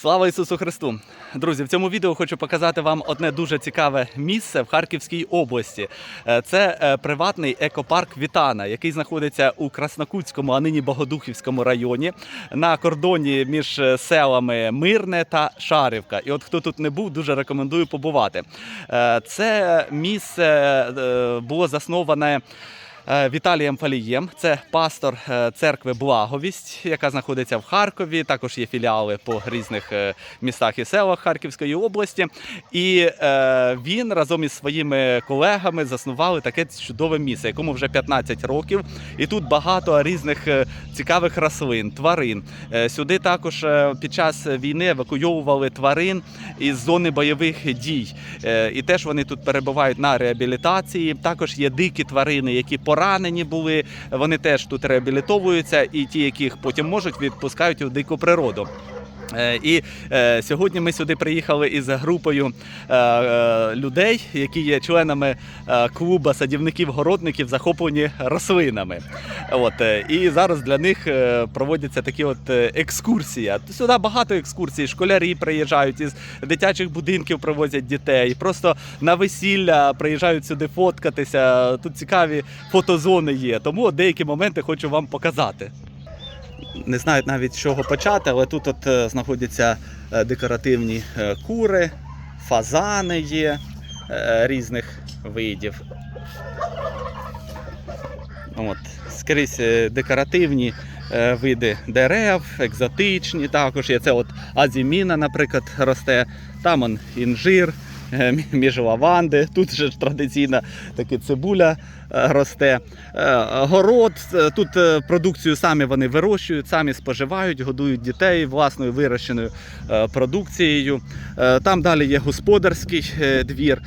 Слава Ісусу Христу! Друзі, в цьому відео хочу показати вам одне дуже цікаве місце в Харківській області. Е, Це е, приватний екопарк Вітана, який знаходиться у Краснокутському, а нині Богодухівському районі на кордоні між е, селами Мирне та Шарівка. І от хто тут не був, дуже рекомендую побувати. Це місце було засноване. Е, Віталієм Фалієм. Це пастор е, церкви Благовість, яка знаходиться в Харкові. Також є філіали по різних е, містах і селах Харківської області. І він разом із своїми колегами заснували таке чудове місце, якому вже 15 років. І тут багато різних цікавих рослин, тварин. Сюди також під час війни евакуйовували тварин із зони бойових дій. І теж вони тут перебувають на реабілітації. Також є дикі тварини, які поранені були. Вони теж тут реабілітовуються, і ті, яких потім можуть, відпускають у дику природу. Е, І е, сьогодні ми сюди приїхали із групою е, людей, які є членами клубу садівників-городників, захоплені рослинами. От, і зараз для них проводяться такі от екскурсії. Сюди багато екскурсій. Школярі приїжджають із дитячих будинків, привозять дітей. Просто на весілля приїжджають сюди фоткатися. Тут цікаві фотозони є. Тому деякі моменти хочу вам показати не знають навіть з чого почати, але тут от е, знаходяться е, декоративні е, кури, фазани є різних видів. От, скрізь декоративні види дерев, екзотичні також є. Це от азіміна, наприклад, росте. Там он інжир, між лаванди. Тут же традиційна таки цибуля е, росте. Е, Город. е, Тут е, продукцію самі вони вирощують, самі споживають, годують дітей власною вирощеною е, продукцією. Е, Там далі є господарський е, двір.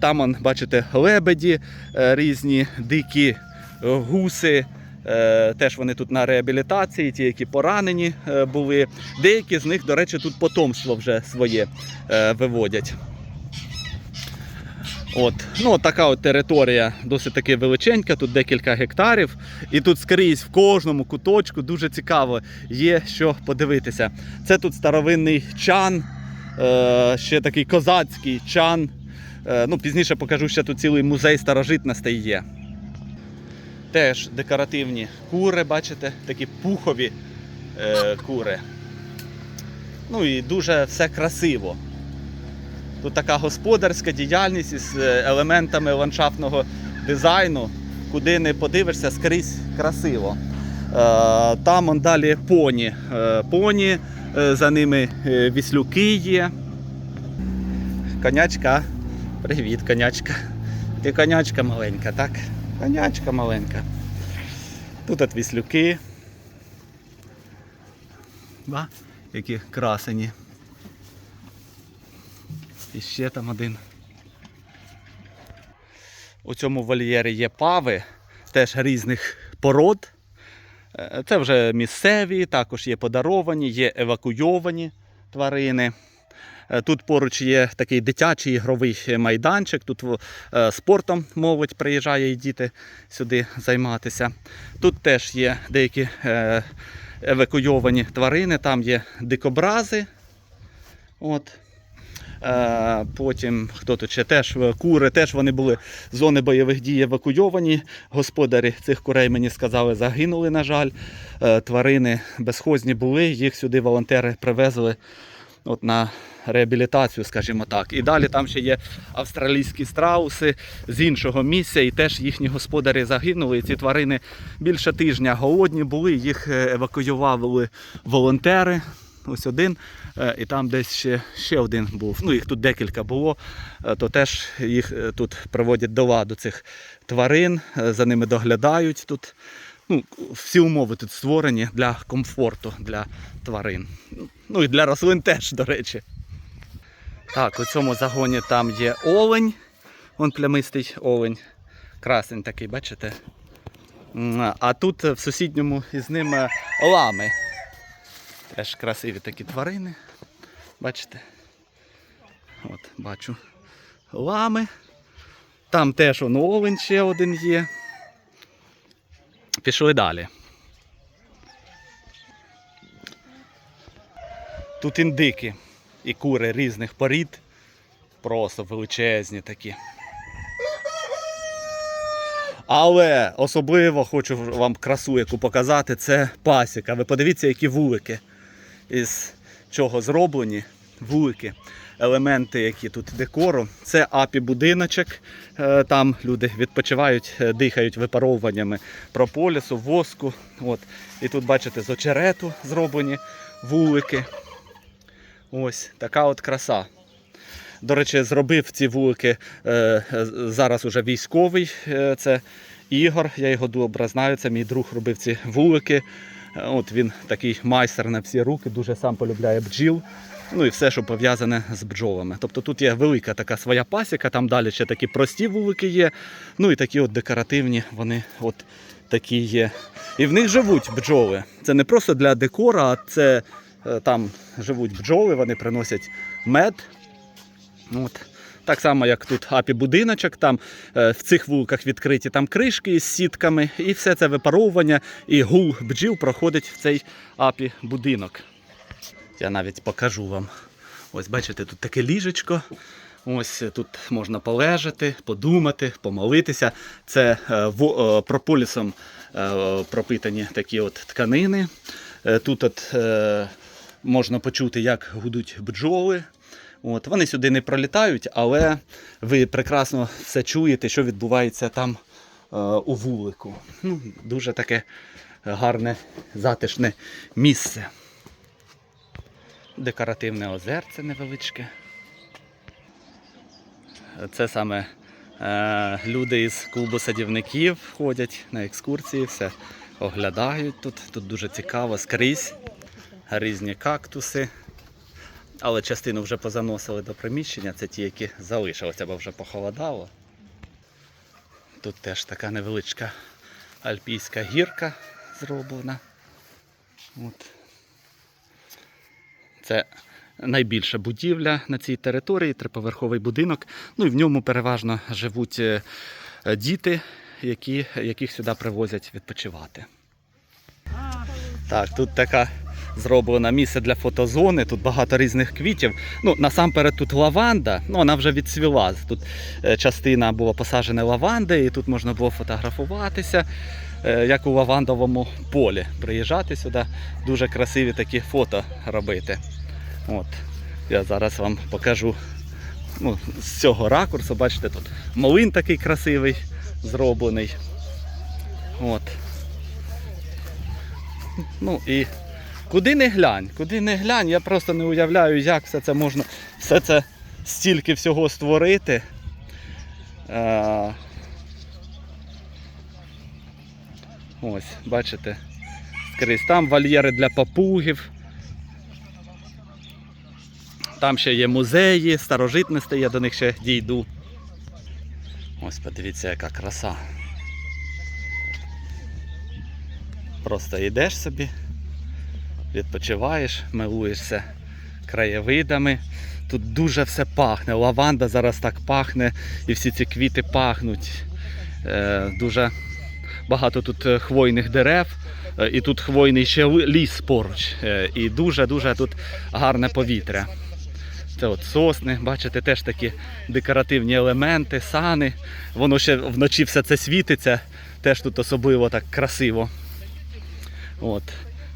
Там, он, бачите, лебеді е, різні, дикі е, гуси. Е, Теж вони тут на реабілітації, ті, які поранені е, були. Деякі з них, до речі, тут потомство вже своє е, виводять. От. Ну, от така от територія досить таки величенька, тут декілька гектарів. І тут скрізь в кожному куточку дуже цікаво є що подивитися. Це тут старовинний чан, е, ще такий козацький чан. Е, ну, пізніше покажу, що тут цілий музей старожитностей є. Теж декоративні кури, бачите, такі пухові е, кури. Ну і дуже все красиво. Тут така господарська діяльність із е, елементами ландшафтного дизайну. Куди не подивишся, скрізь красиво. Е, Там он далі поні. Е, Поні, за ними віслюки є. Конячка. Привіт, конячка. Ти конячка маленька, так? Конячка маленька. Тут от віслюки. Ба, які красені. І ще там один. У цьому вольєрі є пави, теж різних пород. Е, Це вже місцеві, також є подаровані, є евакуйовані тварини. Е, Тут поруч є такий дитячий ігровий майданчик. Тут е, спортом молодь приїжджає і діти сюди займатися. Тут теж є деякі евакуйовані тварини, там є дикобрази. От. Е, Потім хто тут ще теж е, кури, теж вони були з зони бойових дій евакуйовані. Господарі цих курей мені сказали, загинули, на жаль. Е, Тварини безхозні були, їх сюди волонтери привезли от на реабілітацію, скажімо так. І далі там ще є австралійські страуси з іншого місця, і теж їхні господарі загинули. І ці тварини більше тижня голодні були, їх евакуювали волонтери. Ось один, е, і там десь ще, ще один був. Ну, їх тут декілька було, е, то теж їх е, тут приводять до ладу цих тварин, за ними доглядають тут. Ну, всі умови тут створені для комфорту для тварин. Ну і для рослин теж, до речі. Так, у цьому загоні там є олень. Вон плямистий олень. Красень такий, бачите? А тут в сусідньому із ним лами. Теж красиві такі тварини. Бачите? От, бачу. Лами. Там теж он олень ще один є. Пішли далі. Тут індики і кури різних порід. Просто величезні такі. Але особливо хочу вам красу яку показати, це пасіка. Ви подивіться, які вулики. Із чого зроблені вулики, елементи, які тут декору. Це апі будиночок. Е, Там люди відпочивають, е, дихають випаровуваннями прополісу, воску. От. І тут, бачите, з очерету зроблені вулики. Ось така от краса. До речі, зробив ці вулики е, зараз уже військовий. Це Ігор, я його добре знаю. Це мій друг робив ці вулики. От він такий майстер на всі руки, дуже сам полюбляє бджіл. Ну і все, що пов'язане з бджолами. Тобто тут є велика така своя пасіка, там далі ще такі прості вулики є. Ну і такі от декоративні, вони от такі є. І в них живуть бджоли. Це не просто для декора, а це е, там живуть бджоли, вони приносять мед. От. Так само, як тут апі будиночок, там е, в цих вулках відкриті там кришки з сітками, і все це випаровування і гул бджіл проходить в цей апі будинок. Я навіть покажу вам. Ось бачите, тут таке ліжечко. Ось тут можна полежати, подумати, помолитися. Це е, е, прополісом е, пропитані такі от тканини. Е, Тут от, е, можна почути, як гудуть бджоли. От, вони сюди не пролітають, але ви прекрасно все чуєте, що відбувається там е, у вулику. Ну, дуже таке гарне, затишне місце. Декоративне озерце невеличке. Це саме е, люди із клубу садівників ходять на екскурсії, все оглядають тут. Тут дуже цікаво, скрізь різні кактуси. Але частину вже позаносили до приміщення, це ті, які залишилися, бо вже похолодало. Тут теж така невеличка альпійська гірка зроблена. От. Це найбільша будівля на цій території, триповерховий будинок. Ну і в ньому переважно живуть е, діти, які, яких сюди привозять відпочивати. Так, тут така зроблена місце для фотозони, тут багато різних квітів. Ну, насамперед тут лаванда, ну вона вже відцвіла. Тут е, частина була посаджена лаванди, і тут можна було фотографуватися, е, як у лавандовому полі. Приїжджати сюди, дуже красиві такі фото робити. От. Я зараз вам покажу ну, з цього ракурсу. Бачите, тут млин такий красивий зроблений. От. Ну і куди не глянь, куди не глянь, я просто не уявляю, як все це можна, все це стільки всього створити. Е, Ось, бачите, скрізь. Там вольєри для папугів. Там ще є музеї, старожитності, я до них ще дійду. Ось подивіться, яка краса. Просто йдеш собі, відпочиваєш, милуєшся краєвидами. Тут дуже все пахне. Лаванда зараз так пахне, і всі ці квіти пахнуть. Е, дуже багато тут е, хвойних дерев, е, і тут хвойний ще ліс поруч. І дуже-дуже тут гарне повітря. Це от сосни, бачите, теж такі декоративні елементи, сани. Воно ще вночі все це світиться, теж тут особливо так красиво. От.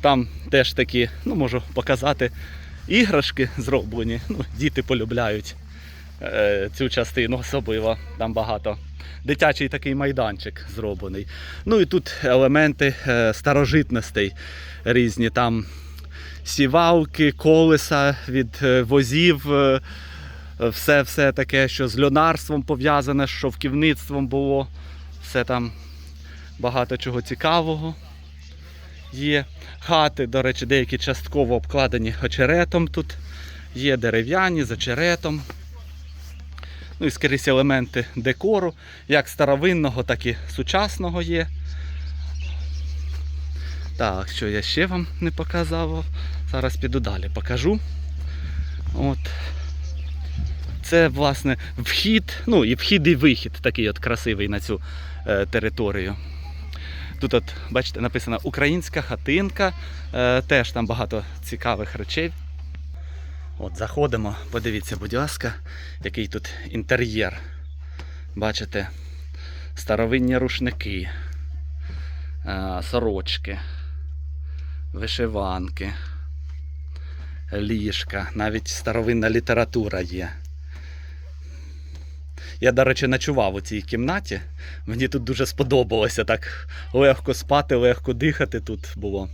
Там теж такі, ну можу показати, іграшки зроблені. Ну, діти полюбляють е, цю частину особливо. Там багато. Дитячий такий майданчик зроблений. Ну і тут елементи е, старожитностей різні. Там сівалки, колеса від е, возів. е, Все, все таке, що з льонарством пов'язане, з шовківництвом було. Все там багато чого цікавого є. Хати, до речі, деякі частково обкладені очеретом тут. Є дерев'яні з очеретом. Ну і скрізь елементи декору, як старовинного, так і сучасного є. Так, що я ще вам не показав. Зараз піду далі покажу. От. Це, власне, вхід, ну і вхід і вихід такий от красивий на цю е, територію. Тут, от, бачите, написано українська хатинка. Е, теж там багато цікавих речей От, заходимо, подивіться, будь ласка, який тут інтер'єр. Бачите, старовинні рушники, е, сорочки, вишиванки, ліжка, навіть старовинна література є. Я, до речі, ночував у цій кімнаті. Мені тут дуже сподобалося. Так легко спати, легко дихати тут було.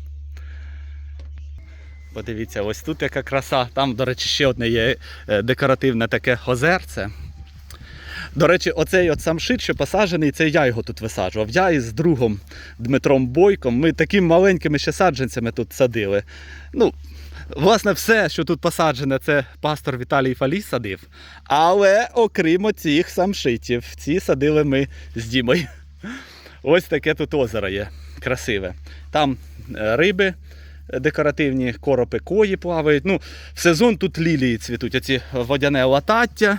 Подивіться, ось тут яка краса. Там, до речі, ще одне є е, декоративне таке озерце. До речі, оцей от самшит, що посаджений, це я його тут висаджував. Я із другом Дмитром Бойком. Ми такими маленькими ще саджанцями тут садили. Ну, власне, все, що тут посаджене, це пастор Віталій Фалій садив. Але окрім цих самшитів, ці садили ми з Дімою. Ось таке тут озеро є красиве. Там е, риби декоративні, коропи кої плавають. Ну, в сезон тут лілії цвітуть, оці водяне латаття,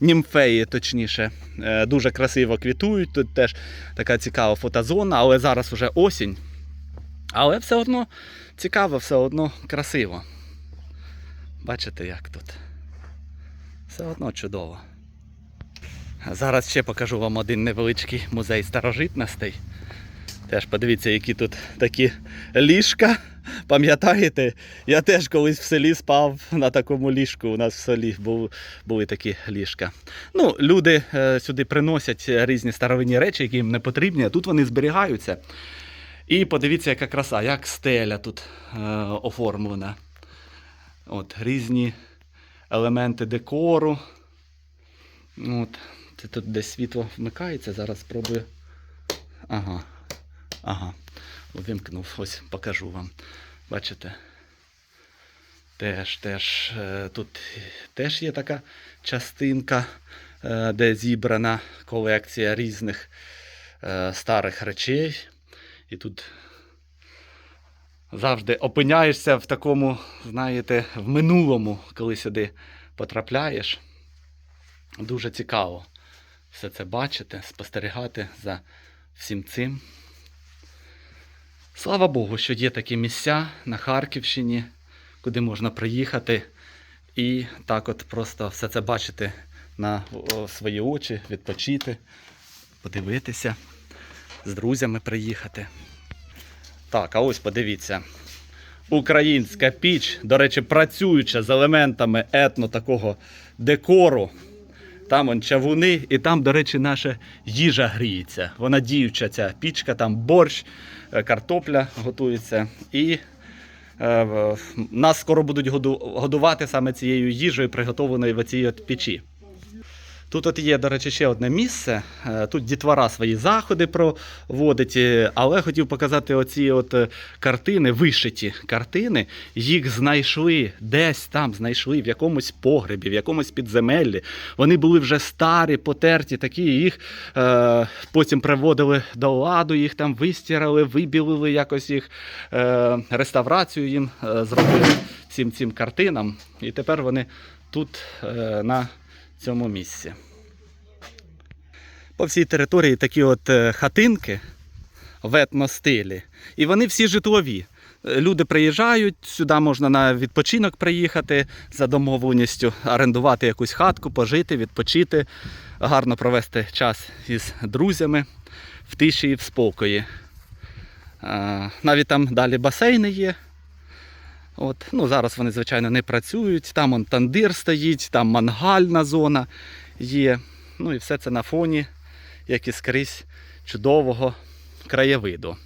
німфеї, точніше, е, дуже красиво квітують. Тут теж така цікава фотозона, але зараз вже осінь. Але все одно цікаво, все одно красиво. Бачите, як тут? Все одно чудово. Зараз ще покажу вам один невеличкий музей старожитностей. Теж подивіться, які тут такі ліжка. Пам'ятаєте, я теж колись в селі спав на такому ліжку. У нас в селі був, були такі ліжка. Ну, люди е, сюди приносять різні старовинні речі, які їм не потрібні, а тут вони зберігаються. І подивіться, яка краса, як стеля тут е, оформлена. От, різні елементи декору. От, це тут десь світло вмикається, зараз спробую. Ага. Ага. Увімкнув, ось покажу вам. Бачите? Теж, теж, е, тут теж є така частинка, е, де зібрана колекція різних е, старих речей. І тут завжди опиняєшся в такому, знаєте, в минулому, коли сюди потрапляєш. Дуже цікаво все це бачити, спостерігати за всім цим. Слава Богу, що є такі місця на Харківщині, куди можна приїхати і так от просто все це бачити на свої очі, відпочити, подивитися, з друзями приїхати. Так, а ось подивіться. Українська піч, до речі, працююча з елементами етно такого декору. Там он чавуни, і там, до речі, наша їжа гріється. Вона діюча ця пічка, там борщ, е, картопля готується. І е, нас скоро будуть годувати саме цією їжею, приготованою в цій от печі. Тут от є, до речі, ще одне місце. Е, Тут дітвора свої заходи проводить, е, але хотів показати оці от е, картини, вишиті картини. Їх знайшли десь там, знайшли в якомусь погребі, в якомусь підземеллі. Вони були вже старі, потерті, такі. Їх е, потім приводили до ладу, їх там вистирали, вибілили якось їх е, реставрацію їм зробили всім цим картинам. І тепер вони тут е, на цьому місці. По всій території такі от е, хатинки в етностилі. І вони всі житлові. Е, Люди приїжджають, сюди можна на відпочинок приїхати за домовленістю, орендувати якусь хатку, пожити, відпочити, гарно провести час із друзями в тиші і в спокої. Е, Навіть там далі басейни є. От, ну, зараз вони, звичайно, не працюють. Там он тандир стоїть, там мангальна зона є. Ну і все це на фоні, як і скрізь, чудового краєвиду.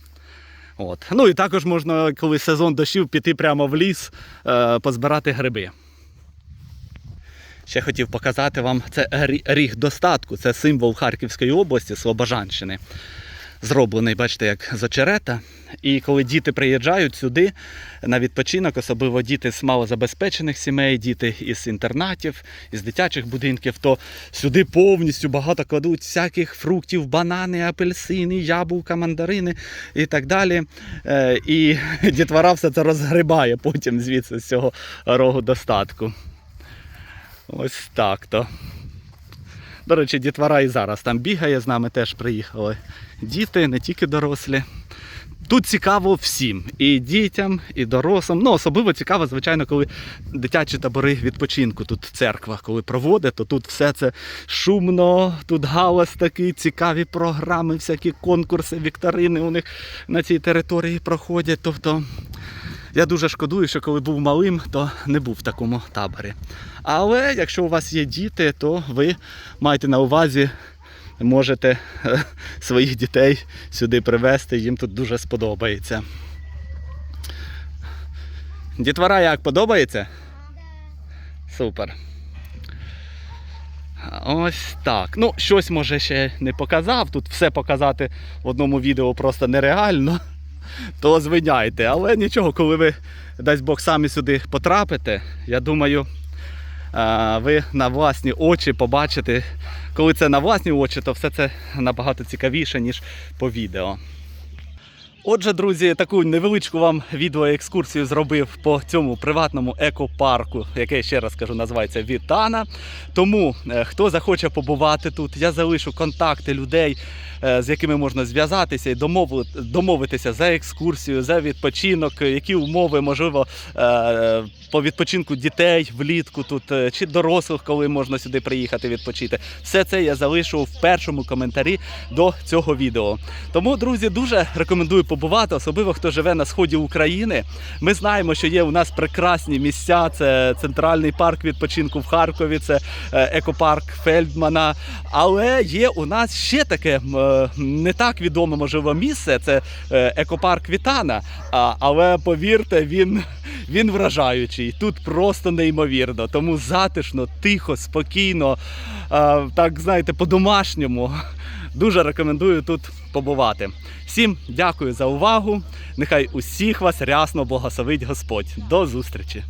От. Ну і також можна, коли сезон дощів, піти прямо в ліс, е, позбирати гриби. Ще хотів показати вам це ріг достатку, це символ Харківської області, Слобожанщини. Зроблений, бачите, як з очерета. І коли діти приїжджають сюди на відпочинок, особливо діти з малозабезпечених сімей, діти із інтернатів, із дитячих будинків, то сюди повністю багато кладуть всяких фруктів, банани, апельсини, яблука, мандарини і так далі. Е, І дітвора все це розгрибає потім звідси з цього рогу достатку. Ось так то. До речі, дітвора і зараз там бігає, з нами теж приїхали діти, не тільки дорослі. Тут цікаво всім і дітям, і дорослим. Ну, особливо цікаво, звичайно, коли дитячі табори відпочинку тут в церквах, коли проводять, то тут все це шумно, тут галас такий, цікаві програми, всякі конкурси, вікторини у них на цій території проходять. Тобто я дуже шкодую, що коли був малим, то не був в такому таборі. Але якщо у вас є діти, то ви маєте на увазі, можете е, своїх дітей сюди привезти, їм тут дуже сподобається. Дітвора як подобається? Супер. Ось так. Ну, щось може ще не показав. Тут все показати в одному відео просто нереально. То звиняйте. Але нічого, коли ви, дасть Бог, самі сюди потрапите, я думаю, ви на власні очі побачите. Коли це на власні очі, то все це набагато цікавіше, ніж по відео. Отже, друзі, таку невеличку вам відеоекскурсію зробив по цьому приватному екопарку, який ще раз кажу, називається Вітана. Тому е, хто захоче побувати тут, я залишу контакти людей, е, з якими можна зв'язатися і домовитися за екскурсію, за відпочинок, е, які умови можливо по відпочинку дітей влітку тут чи дорослих, коли можна сюди приїхати відпочити. Все це я залишу в першому коментарі до цього відео. Тому, друзі, дуже рекомендую побувати, особливо хто живе на сході України. Ми знаємо, що є у нас прекрасні місця. Це центральний парк відпочинку в Харкові, це е, екопарк Фельдмана. Але є у нас ще таке е, не так відоме, можливо, місце. Це е, екопарк Вітана. Але повірте, він. Він вражаючий, тут просто неймовірно. Тому затишно, тихо, спокійно, так знаєте, по-домашньому. Дуже рекомендую тут побувати. Всім дякую за увагу. Нехай усіх вас рясно благословить Господь. До зустрічі!